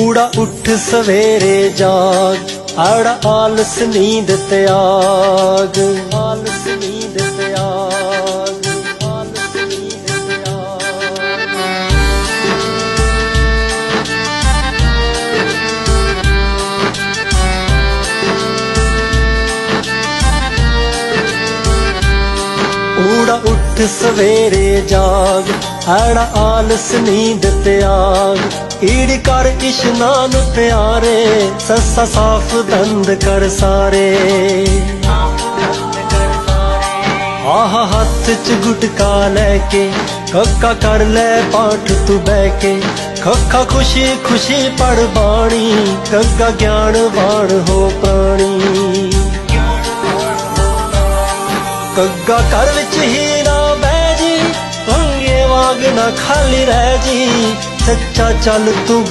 ਊੜਾ ਉੱਠ ਸਵੇਰੇ ਜਾਗ ਆੜਾ ਆਲਸ ਨੀਂਦ ਤਿਆਗ ਆਲਸ ਨੀਂਦ ਊੜਾ ਉੱਠ ਸਵੇਰੇ ਜਾਗ ਆੜਾ ਆਲਸ ਨੀਂਦ ਤਿਆਗ ਈੜ ਕਰ ਇਸ਼ਨਾਨ ਪਿਆਰੇ, ਸੱਸਾ ਸਾਫ਼ ਦੰਦ ਕਰ ਸਾਰੇ। ਆਹ ਹੱਥ ਚ ਗੁਟਕਾ ਲੈ ਕੇ, ਖੱਕਾ ਕਰ ਲੈ ਪਾਠ ਤੂੰ ਬਹਿ ਕੇ। ਖੱਕਾ ਖੁਸ਼ੀ ਖੁਸ਼ੀ ਪੜ ਬਾਣੀ, ਗੱਗਾ ਗਿਆਨ ਬਾਣ ਹੋ ਪ੍ਰਾਣੀ। ਕੱਗਾ ਘਰ ਵਿੱਚ ਹੀ ਨਾ ਬਹਿ ਜੀ ਭੰਗੇ ਵਾਂਗ ਨਾ ਖਾਲੀ ਰਹਿ ਜੀ। ਸੱਚਾ ਚੱਲ ਤੂੰ